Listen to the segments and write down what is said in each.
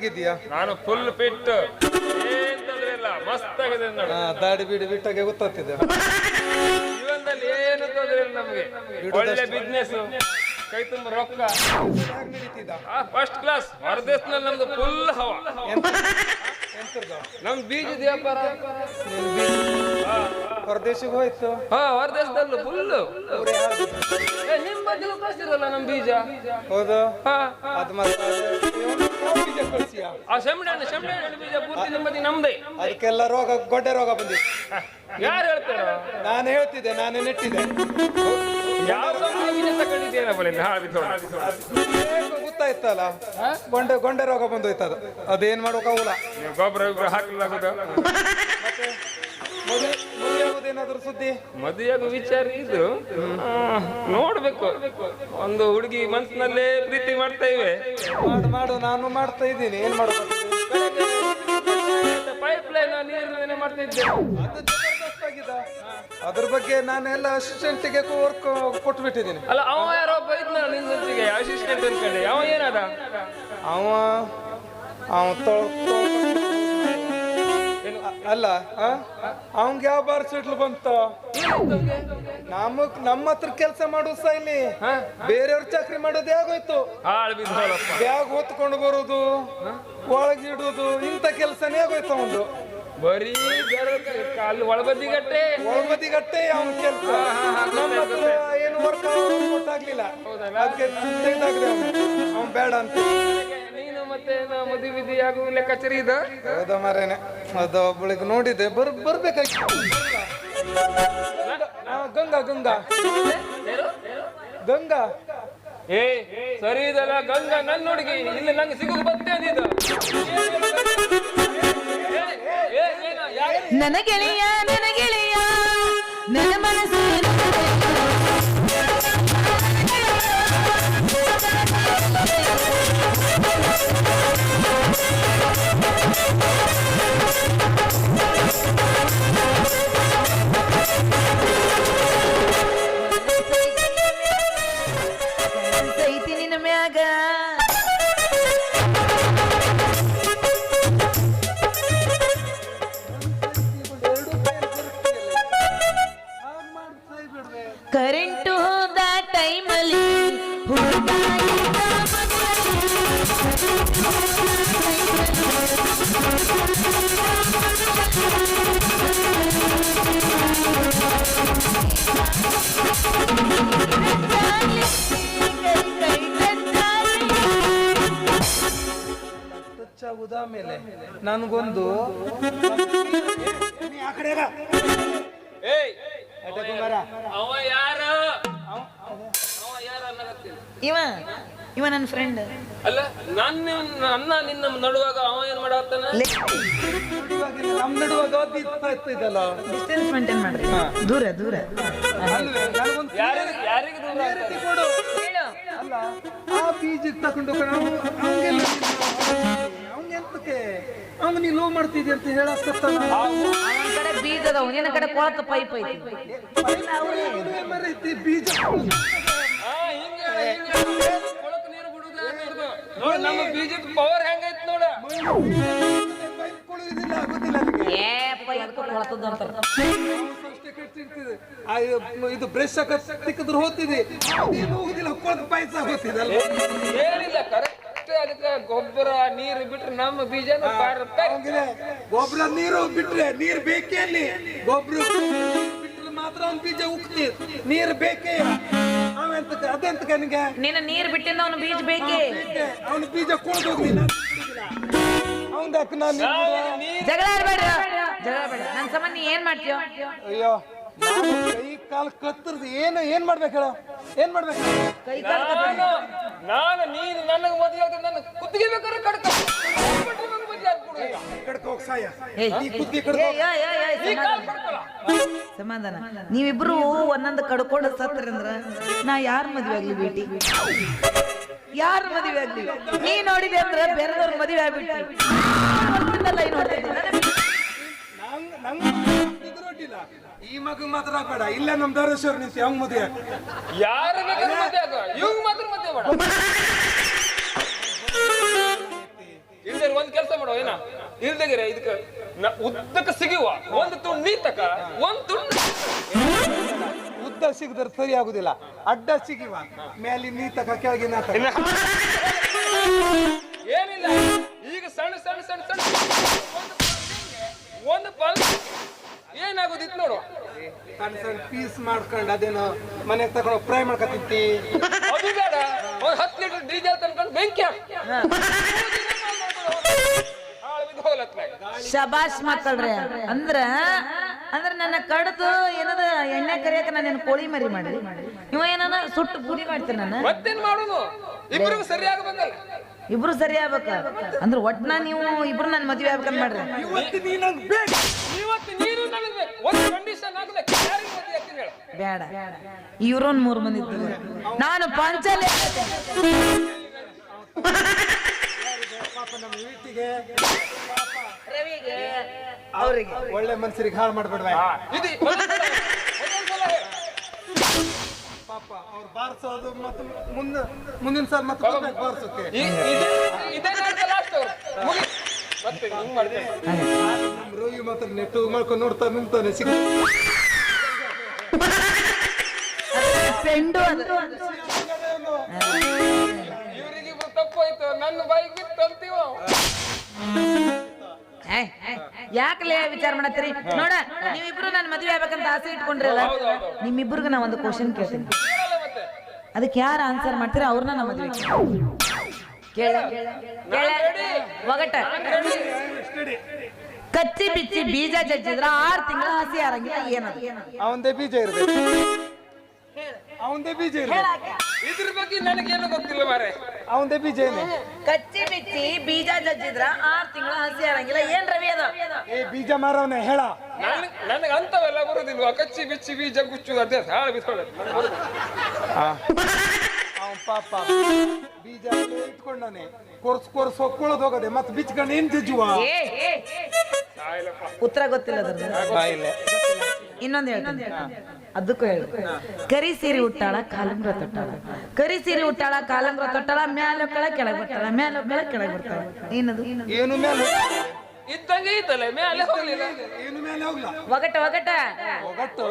ಹೇಗಿದ್ದೀಯಾ ನಾನು full fit ಏನ್ ತೊಂದ್ರೆ ಇಲ್ಲ ಮಸ್ತ್ ಆಗಿದೆ ನೋಡಿ. ಹಾ ದಾಡಿ ಬಿಡಿ ಬಿಟ್ಟಾಗೆ ಗೊತ್ತಾಗ್ತಿದೆ. ಜೀವನದಲ್ಲಿ ಏನು ತೊಂದ್ರೆ ಇಲ್ಲ ನಮ್ಗೆ. ಒಳ್ಳೆ ಬಿಸ್ನೆಸ್ ಕೈ ತುಂಬ ರೊಕ್ಕ. ಫಸ್ಟ್ ಕ್ಲಾಸ್ ಹೊರದೇಶದಲ್ಲಿ ನಮ್ದು ಫುಲ್ ಹವಾ? ನಮ್ ಬೀಜದ ವ್ಯಾಪಾರ. ಹೊರದೇಶಕ್ಕೆ ಹೋಯ್ತು? ಹಾ ಹೊರದೇಶದಲ್ಲೂ ಫುಲ್ ನಿಮ್ ಬಗ್ಗೆ ಕಳ್ಸಿರಲ್ಲ ನಮ್ ಬೀಜ? ಹೌದು? ಹಾ ಅದು ಮತ್ತೆ ಆ ಶೆಂಬಣ್ಣೆ ಶೆಂಬಣ್ಣೆ ಬೀಜ ಪೂರ್ತಿ ನಿಮ್ಮದಿ ನಮ್ದೇ. ಅದಕ್ಕೆಲ್ಲ ರೋಗ ಗೊಡ್ಡೆ ರೋಗ ಬಂದಿದೆ ಯಾರು ಹೇಳ್ತಾರ? ನಾನು ಹೇಳ್ತಿದ್ದೆ ನಾನೇ ನೆಟ್ಟಿದ್ದೆ. ಯಾವ ಬೀಜ ತಗೊಂಡಿದ್ದೇನ ಗೊತ್ತಾಯ್ತಲ್ಲ? ಗೊಂಡೆ ಗೊಂಡೆ ರೋಗ ಬಂದೋಯ್ತದ ಅದೇನ್ ಮಾಡೋಕಾಗಲ್ಲ. ನೀವು ಗೊಬ್ಬರ ಗೊಬ್ಬರ ಹಾಕಲಾಗುದ. ಮದುವೆ ಸುದ್ದಿ? ಮದುವೆಯಾಗ ವಿಚಾರ ಇದು ಆ, ನೋಡ್ಬೇಕು. ಒಂದು ಹುಡುಗಿ ಮನ್ಸಿನಲ್ಲೇ ಪ್ರೀತಿ ಮಾಡ್ತಾ ಇವೆ. ಮಾಡು ಮಾಡು ನಾನು ಮಾಡ್ತಾ ಇದ್ದೀನಿ. ಏನ್ ಮಾಡೋದು ಪೈಪ್ ಲೈನ್ ನೀರು ಮಾಡ್ತಾ ಇದ್ದೆ. ಅದು ಜಬರ್ದಸ್ತ್ ಆಗಿದೆ. ಅದ್ರ ಬಗ್ಗೆ ನಾನೆಲ್ಲ ಅಸಿಸ್ಟೆಂಟ್ಗೆ ವರ್ಕ್ ಕೊಟ್ಬಿಟ್ಟಿದ್ದೀನಿ. ಅಲ್ಲ ಅವ ಯಾರೋ ಒಬ್ಬ ಇದ್ನ ನಿನ್ ಜೊತೆಗೆ ಅಸಿಸ್ಟೆಂಟ್ ಅನ್ಕೊಂಡೆ. ಅವ ಏನದ? ಅವ ಅವ ತೊಳ್- ತೊಳ್- ಅ- ಅಲ್ಲ ಅವಂಗ ಯಾವ ಬಾರ್ ಸಿಟ್ಲು ಬಂತ? ನಮಗ್ ನಮ್ಮ ಹತ್ರ ಕೆಲಸ ಮಾಡೋ ಸಹ ಇಲ್ಲಿ. ಬೇರೆಯವ್ರ ಚಾಕ್ರಿ ಮಾಡೋದು ಬಿದ್ದೋಳಪ್ಪ ಬ್ಯಾಗ್ ಹೊತ್ಕೊಂಡು ಬರೋದು ಒಳಗಿಡುದು ಇಂಥ ಕೆಲಸನೇ ಆಗೋಯ್ತು ಅವನು ಬರೀ ಅಲ್ಲಿ ಒಳಬದಿಗಟ್ಟೆ. ಒಳಬದಿಗಟ್ಟೆ ಅವನ ಕೆಲಸ. ನಮ್ಮ ಹತ್ರ ಏನು ವರ್ಕ್ ಗೊತ್ತಾಗ್ಲಿಲ್ಲ. ಅದಕ್ಕೆ ಅವ್ನು. ಅವ್ನ್ ಬೇಡ ಅಂತ. ಮತ್ತೆ ನಾ ಮದುವೆ ವಿಧಿ ಆಗುವ ಲೆಕ್ಕಾಚಾರ ಇದ? ಹೌದಾ ಮಾರೇನೆ ಅದು ಒಬ್ಬಳಿಗೆ ನೋಡಿದೆ ಬರ್ ಬರ್ಬೇಕಾಗಿ ಗಂಗಾ ಗಂಗಾ ಗಂಗಾ. ಏ ಸರಿ ಇದಲ್ಲ ಗಂಗಾ ನನ್ನ ಹುಡುಗಿ. ಇಲ್ಲಿ ನಂಗೆ ಸಿಗುದು ಬತ್ತೆ ಅಂದಿದ್ದು ಏ, ಏನು? ಯಾರು? ನನ್ನ ಗೆಳೆಯ ಕರೆಂಟು ಹೋದ ಟೈಮಲ್ಲಿ ಆಮೇಲೆ? ನನಗೊಂದು ಅವ ಯಾರ? ಅವ ಯಾರ ಅನ್ನಕತ್ತೀನಿ ಇವ ಇವ ನನ್ನ ಫ್ರೆಂಡ್ ಅಲ್ಲ ನನ್ನ ನನ್ನ ನಿನ್ನ ನಡುವಾಗ ಅವ ಏನ್ ಮಾಡತ್ತಾನ? ನಡುವಾಗಿಲ್ಲ, ನಮ್ ನಡುವಾಗ ಇದಲ್ಲ. ಡಿಸ್ಟೆನ್ಸ್ ಮೇಂಟೈನ್ ಮಾಡ್ರಿ. ದೂರ ದೂರ. ಯಾರಿಗೆ ಯಾರಿಗೆ ದೂರ ಕೊಡು. ಅಲ್ಲ ಆ ಬೀಜಕ್ಕೆ ತಕೊಂಡು ಅವ್ನಿಗೆ ಎಂತಕ್ಕೆ? ಅವ್ನು ನೀ ಲೋ ಮಾಡ್ತಿದ್ದೆ ಅಂತ ಹೇಳಕ್ಕತ್ತಾನ ಅವನ ಕಡೆ ಬೀಜ ಅದಾವ. ನಿನ್ನ ಕಡೆ ಕೊಳತ ಪೈಪ್ ಐತಿ. ಮರೈತಿ ಬೀಜ. ನಮ್ಮ ಬೀಜದ ಪವರ್ ಹೆಂಗೈತ್ ನೋಡ. ಏ ಪೈಪ್ ಕೊಳತದ. ಆ ಇದು- ಬ್ರಷ್ ತಿಕ್ಕಿದ್ರು ಹೋಗ್ತಿದೆ ಅದೇನು ಹೋಗುದಿಲ್ಲ ಕೊಳತು ಪಾಯಸ ಹೋಗ್ತಿದಲ್ಲ ಏನಿಲ್ಲ ಕರೆಕ್ಟ್ ಅದಕ್ಕೆ ಗೊಬ್ಬರ ನೀರು ಬಿಟ್ರೆ ನಮ್ಮ ಬೀಜನ ಗೊಬ್ಬರ ನೀರು ಬಿಟ್ರೆ ನೀರು ಬೇಕೇ ಅಲ್ಲಿ ಗೊಬ್ಬರ ಬಿಟ್ರೆ ಮಾತ್ರ ಅವ್ನ ಬೀಜ ಉಕ್ತಿ. ನೀರು ಬೇಕೇ ಅವೆಂತಕ್ಕೆ ಅದಂತ ನನಗೆ? ನಿನ್ನ ನೀರ್ ಬಿಟ್ಟಿಂದ ಅವನು ಬೀಜ ಬೇಕೇ? ಅವನು ಬೀಜ ಕೊಳ್ದು ಅವನ್ ನಾನು ಜಗಳ ಆಡ್ಬೇಡ. ಜಗಳ ಆಡ್ಬೇಡ. ನನ್ನ ಸಂಬಂಧ ಏನ್ ಮಾಡ್ತೀಯೋ? ಅಯ್ಯೋ ನಾನು ಕೈ ಕಾಲು ಕತ್ತರ್ದು ಏನು ಏನ್ ಮಾಡ್ಬೇಕು ಹೇಳು ಏನ್ ಮಾಡ್ಬೇಕು ಕೈ ಕಾಲ್ ನಾನು ನಾನು ನೀನು ನನಗೆ ಮದುವೆ ಆದ್ರೆ ನನ್ನ ಕುತ್ತಿಗೆ ಬೇಕಾದ್ರೆ ಕಡ್ಕ ಬಿಟ್ರೆ ನಂಗ್ ಮದ್ವೆ ಆಗ್ಬಿಡು ಈಗ. ಕಡ್ಕ ಹೋಗ್ ಸಾಯ ಏಯ್, ಈ ಕುತ್ತಿಗೆ ಏಯ್, ಕಡ್ಕ ಏಯ್, ಏಯ್, ಏಯ್, ಈ ಕಾಲ್ ಸಮಾಧಾನ. ಕಡ್ಕೊಳ. ಸಮಾಧಾನ ನೀವಿಬ್ರು ಒಂದೊಂದು ಕಡ್ಕೊಂಡು ಸತ್ತರಂದ್ರ ನಾ ಯಾರ ಮದ್ವೆ ಆಗ್ಲಿ ಬೇಟಿ ಯಾರ ಮದ್ವೆ ಆಗ್ಲಿ ನೀ ನೋಡಿದೆ ಅಂದ್ರ ಬೇರೆದವ್ರ ಮದ್ವೆ ಆಗ್ಬಿಟ್ಟು ನಂಗ್ ನಂಗ್ ಎದುರೊಡ್ಡಿಲ್ಲ. ಈ ಮಗು ಮಾತ್ರ ಬೇಡ. ಇಲ್ಲ ನಮ್ ಧಾರೇಶ್ವರ ನಿಂತ ಹೆಂಗ್ ಮದುವೆ ಯಾರು ಬೇಕಾದ್ರೆ ಮದುವೆ ಆಗ ಇವ್ಗ್ ಮಾತ್ರ ಮದುವೆ ಬೇಡ ಇಲ್ದೇ ಇಲ್ದಗಿರ ಇದಕ್ಕ ಉದ್ದಕ್ಕೆ ಸಿಗುವ. ಒಂದ್ ತುಂಡು ನೀ ತಕ ಒಂದು ತುಂಡು ಉದ್ದ ಸಿಗದ್ರೆ ಸರಿ ಆಗುದಿಲ್ಲ. ಅಡ್ಡ ಸಿಗಿವ. ಮೇಲೆ ನೀ ತಕ ಕೆಳಗಿನ ತಕ. ಏನಿಲ್ಲ. ಈಗ ಸಣ್ಣ ಸಣ್ಣ ಸಣ್ಣ ಸಣ್ಣ. ಒಂದು ಪಲ್ ಏನಾಗೋದಿತ್ತು ನೋಡು. ಸಣ್ಣ ಸಣ್ಣ ಪೀಸ್ ಮಾಡ್ಕೊಂಡು ಅದೇನು ಮನೆಗೆ ತಗೊಂಡು ಫ್ರೈ ಮಾಡ್ಕೊತಿತ್ತಿ ಅದು ಬೇಡ. ಒಂದ್ ಹತ್ತು ಲೀಟರ್ ಡೀಸೆಲ್ ತಂದ್ಕೊಂಡು ಬೆಂಕಿ ಹಾಕು. ಶಬಾಷ್ ಮಾತಾಡ್ರಿ. ಅಂದ್ರ ಅಂದ್ರ ನನ್ನ ಕಡ್ದು ಏನದ ಎಣ್ಣೆ ಕರಿಯಕ ನಾನು ಕೋಳಿ ಮರಿ ಮಾಡಿ ಇವ ಏನಾನ ಸುಟ್ಟು ಪೂರಿ ಮಾಡ್ತೀನಿ ನಾನು. ಮತ್ತೇನ್ ಮಾಡೋದು? ಇಬ್ಬರಿಗೂ ಸರಿಯಾಗಿ ಬಂದಲ್ಲ. ಇಬ್ರು ಸರಿ ಆಗ್ಬೇಕ. ಅಂದ್ರ ಒಟ್ನ ನೀವು ಇಬ್ರು ನನ್ ಮದ್ವೆ ಆಗ್ಬೇಕಂತ ಮಾಡ್ರಿ. ಒಂದು ಕಂಡೀಷನ್ ಮದುವೆ ಹೇಳು. ಬೇಡ. ಇವ್ರೊಂದ್ ಮೂರ್ ಮಂದಿ ಇದ್ರು ನಾನು ಪಂಚಲ್ ಪಾಪ ನಮ್ಮ ವೀಟಿಗೆ ರವಿಗೆ. ಅವರಿಗೆ. ಒಳ್ಳೆ ಮನ್ಸರಿಗೆ ಹಾಳು ಮಾಡ್ಬೇಡ್ವ. ಇದು ಒಂದೊಂದ್ಸಲ ಒಂದೊಂದ್ಸಲ ಹೇಳು. ಪಾಪ ಅವ್ರು ಬಾರಿಸೋದು ಮತ್ತೆ ಮುಂದೆ ಮುಂದಿನ ಸಾರ್ ಮತ್ತೆ ಬರ್ಬೇಕು ಬಾರಿಸೋಕೆ. ಈ- ಇದೇ- ಇದೇ ನಾಟಕ last. ಅವ್ರು. ಮುಗಿ. ರೋಗಿ ಮಾತ್ರ ನೆಟ್ಟು ಮಾಡ್ಕೊಂಡು ನೋಡ್ತಾ ನಿಂತಾನೆ ಸಿಗ. ಫ್ರೆಂಡು ಅದು. ಇವ್ರಿಗಿಬ್ರು ತಪ್ಪೋಯ್ತು. ನನ್ನ ಬಾಯಿಗೆ ಬಿತ್ತು ಅಂತೀವ ಯಾಕಲೇ ವಿಚಾರ ಮಾಡತ್ತೀರಿ? ನೋಡ ನೀವಿಬ್ರು ನನ್ನ ಮದ್ವೆ ಆಗ್ಬೇಕಂತ ಆಸೆ ಇಟ್ಕೊಂಡ್ರಲ್ಲ ನಿಮ್ಮಿಬ್ರಿಗೂ ನಾ ಒಂದು ಕ್ವಶನ್ ಕೇಳ್ತೀನಿ. ಅದಕ್ಕೆ ಯಾರು ಆನ್ಸರ್ ಮಾಡ್ತೀರಾ? ಅವ್ರನ್ನ ನಮ್ಮ ಮದ್ವೆ ಒಗಟ. ಕಚ್ಚಿ ಬಿಚ್ಚಿ ಬೀಜ ಜಜ್ಜಿದ್ರ ಆರ್ ತಿಂಗಳ ಹಸಿ ಆರಂಗಿಲ್ಲ ಏನದು? ಅವಂದೇ ಬೀಜ ಇರ್ಬೇಕು. ಅವಂದೇ ಬೀಜ ಇರಬೇಕು. ಇದ್ರ ಬಗ್ಗೆ ನನಗೇನು ಗೊತ್ತಿಲ್ಲ ಮಾರೆ. ಅವಂದೇ ಬೀಜ ಏನು? ಕಚ್ಚಿ ಬಿಚ್ಚಿ ಬೀಜ ಜಜ್ಜಿದ್ರ ಆರ್ ತಿಂಗಳ ಹಸಿ ಆರಂಗಿಲ್ಲ ಏನ್ ರವಿ ಅದ? ಏ ಬೀಜ ಮಾರವನ ಹೇಳ. ನನಗೆ ಅಂತವೆಲ್ಲ ಬರುದಿಲ್ವಾ? ಕಚ್ಚಿ ಬಿಚ್ಚಿ ಬೀಜ ಗುಚ್ಚು ಅದೇ ಹಾಳು ಬಿಸೋಳ ಪಾಪ. ಬೀಜ ಇಟ್ಕೊಂಡಾನೆ ಕೊರ್ಸ್ ಕೊರ್ಸ್ ಹೊಕ್ಕೊಳ್ಳೋದು ಹೋಗದೆ. ಮತ್ತೆ ಬಿಚ್ಕೊಂಡು ಏನ್ ಜಜ್ಜುವ ಏ. ಉತ್ತರ ಗೊತ್ತಿಲ್ಲ ಅದ್ರದ್ದು. ಇನ್ನೊಂದು ಹೇಳ್ತೀನಿ. ಅದಕ್ಕೂ ಹೇಳು. ಕರಿ ಸೀರೆ ಉಟ್ಟಾಳ ಕಾಲಂಗ್ರ ತೊಟ್ಟಾಳ. ಕರಿ ಸೀರೆ ಉಟ್ಟಾಳ ಕಾಲಂಗ್ರ ತೊಟ್ಟಾಳ ಮ್ಯಾಲ ಕೆಳಗೆ ಕೆಳಗೆ ಬರ್ತಾಳ. ಮ್ಯಾಲ ಕೆಳಗೆ ಕೆಳಗೆ ಬರ್ತಾಳ. ಏನದು? ಏನು ಮೇಲೆ ಇದ್ದಂಗೆ ಇತ್ತಲ್ಲ ಮೇಲೆ ಹೋಗ್ಲಿಲ್ಲ. ಏನು ಮೇಲೆ ಹೋಗ್ಲ? ಒಗಟ ಒಗಟ. ಒಗಟ್ಟು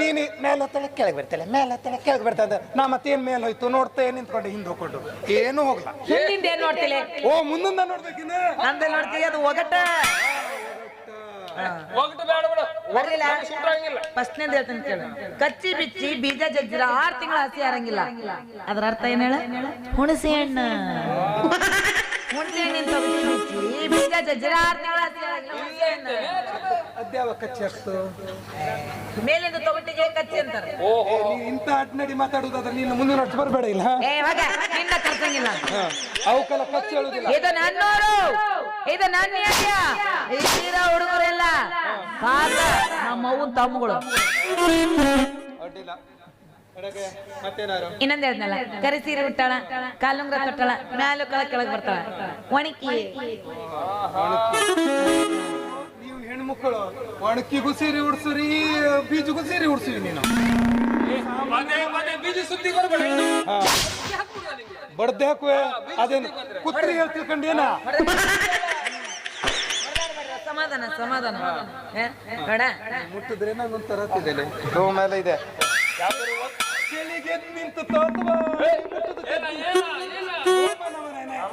ನೀನು ಮೇಲೆ ಹತ್ತಳ ಕೆಳಗೆ ಬರ್ತಲ್ಲ ಮೇಲೆ ಹತ್ತಳ ಕೆಳಗೆ ಬರ್ತಾ ಇದ್ದ ನಾ ಮತ್ತೇನ್ ಮೇಲೆ ಹೋಯ್ತು? ನೋಡ್ತಾ ನಿಂತ್ಕೊಂಡು ಹಿಂದೆ ಹೋಗ್ಕೊಂಡು. ಏನು ಹೋಗ್ಲ? ಹಿಂದಿಂದ ಏನ್ ನೋಡ್ತಿಲ್ಲ ಓ ಮುಂದಿಂದ ನೋಡ್ಬೇಕಿನ ಅಂದ ನೋಡ್ತೀವಿ ಅದು ಒಗಟ? ಹೋಗ್ಬಿಟ್ಟು ಬೇಡ ಬಿಡು. ಬರ್ಲಿಲ್ಲ? ಫಸ್ಟ್ನೇದ್ ಹೇಳ್ತೀನಿ ಕೇಳು. ಕಚ್ಚಿ ಬಿಚ್ಚಿ ಬೀಜ ಜಜ್ಜಿರ ಆರ್ ತಿಂಗಳ ಹಸಿ ಆರಂಗಿಲ್ಲ ಅದ್ರ ಅರ್ಥ ಏನ್ ಹೇಳ? ಹುಣಸೆ ಹಣ್ಣು. ನಿಂತು ಬಿಚ್ಚಿ ಬೀಜ. ಅದ್ಯಾವ ಕಚ್ಚಿ ಆಗ್ತು ಮೇಲಿಂದ ತೊಗಟಿಗೆ ಕಚ್ಚಿ ಅಂತಾರೆ. ಇಂಥ ಅಡ್ನಡಿ ಮಾತಾಡುದಾದ್ರೆ ನೀನು ಮುಂದಿನ ವರ್ಷ ಬರಬೇಡ ಇಲ್ಲ ಏ ನಿನ್ನ ಕರ್ಸಂಗಿಲ್ಲ. ಅವಕ್ಕೆಲ್ಲ ಕಚ್ಚಿ ಹೇಳುದಿಲ್ಲ. ಇದು ನನ್ನೋರು. ಇದು ನನ್ನ ಏರಿಯಾ ಇಲ್ಲಿರೋ ಹುಡುಗರೆಲ್ಲ ನಮ್ಮ ಅವ್ವನ್ ತಮ್ಮಗಳು. ಅಡ್ಡಿಲ್ಲ. ಇನ್ನೊಂದ್ ಹೇಳ್ದಲ್ಲ ಕರಿ ಸೀರೆ ಉಟ್ಟಾಳ ಕಾಲುಂಗ್ರ ತೊಟ್ಟಳ ಮ್ಯಾಲು ಕೆಳಗ್ ಕೆಳಗ್ ಬರ್ತಾಳ. ಒಣಕಿ. ನೀವು ಹೆಣ್ಮಕ್ಳು ಒಣಕಿಗೂ ಸೀರೆ ಉಡ್ಸುರಿ ಬೀಜಗೂ ಸೀರೆ ಉಡ್ಸುರಿ ನೀನು. ಬಡ್ದೆ ಹಾಕುವೆ. ಅದೇನು ಕುತ್ರಿ ಹೇಳ್ ತಿಳ್ಕೊಂಡು ಏನ ಸಮಾಧಾನ. ಸಮಾಧಾನ ನೋಡ ಮುಟ್ಟಿದ್ರೆ ನಂಗೊಂಥರ ಇದೆ ಚಳಿಗೆ ನಿಂತು ತೋತ್ವಾ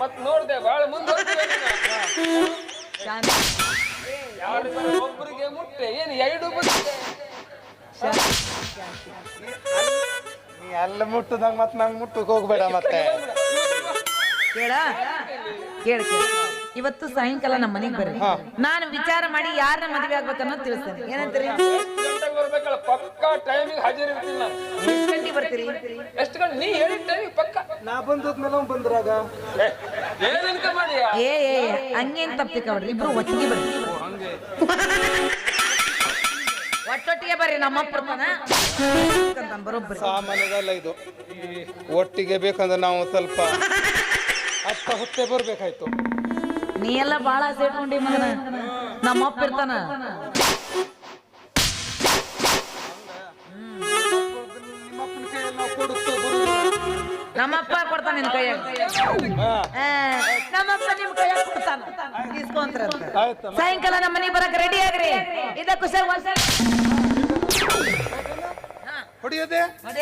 ಮತ್ ನೋಡ್ದೆ ಬಾಳ ಮುಂದೆ ಒಬ್ಬರಿಗೆ ಮುಟ್ಟೆ ಏನು ಎರಡು ಬಂದಿದೆ ನೀ ಅಲ್ಲಿ ಮುಟ್ಟದಂಗ ಮತ್ ನಂಗ್ ಮುಟ್ಟಕ್ ಹೋಗ್ಬೇಡ ಮತ್ತೆ. ಕೇಳ? ಕೇಳ ಇವತ್ತು ಸಾಯಂಕಾಲ ನಮ್ಮ ಮನೆಗೆ ಬರ್ರಿ. ನಾನು ವಿಚಾರ ಮಾಡಿ ಯಾರನ್ನ ಮದುವೆ ಆಗ್ಬೇಕನ್ನೋದು ತಿಳಿಸ್ತೇನೆ. ಏನಂತೀರಿ? ಪಕ್ಕ ಟೈಮಿಗೆ ಹಾಜರ್ ಇರ್ತೀನಿ ನಾನು ಬರ್ತೀರಿ? ಎಷ್ಟು ಗಂಟೆ ನೀ ಹೇಳಿದ ಟೈಮಿಗೆ ಪಕ್ಕ. ನಾ ಬಂದದ್ಮೇಲೆ ಅವ್ನು ಬಂದ್ರಾಗ? ಏನಂತ ಮಾಡಿ? ಏ ಏ ಹಂಗೇನ್ ತಪ್ಪಿಕವ್ರಿ ಇಬ್ರು ಒಟ್ಟಿಗೆ ಬರ್ರಿ. ಒಟ್ಟೊಟ್ಟಿಗೆ ಬರ್ರಿ ನಮ್ಮಪ್ಪ ಬರೋಬ್ಬರಿ. ಸಾಮಾನ್ಯದಲ್ಲ ಇದು. ಒಟ್ಟಿಗೆ ಬೇಕಂದ್ರೆ ನಾವು ಸ್ವಲ್ಪ ಅಷ್ಟ ಹೊತ್ತೆ ಬರ್ಬೇಕಾಯ್ತು. ನೀ ಎಲ್ಲ ಬಾಳ ಸೇರ್ಕೊಂಡಿ ಮಗನ. ನಮ್ಮಪ್ಪ ಇರ್ತಾನ. ನಮ್ಮಪ್ಪ ಕೊಡ್ತಾನ ನಿನ್ ಕೈಯಾಗ. ಆ, ನಮ್ಮಪ್ಪ ನಿಮ್ ಕೈಯಾಗ ಕೊಡ್ತಾನ. ಇಸ್ಕೊಂತ್ರ. ಸಾಯಂಕಾಲ ನಮ್ಮ ಮನೆಗೆ ಬರಕ್ ರೆಡಿ ಆಗ್ರಿ? ಇದ ಖುಷಿ ಹೊಡಿಯೋದೆ? ಹೊಡಿ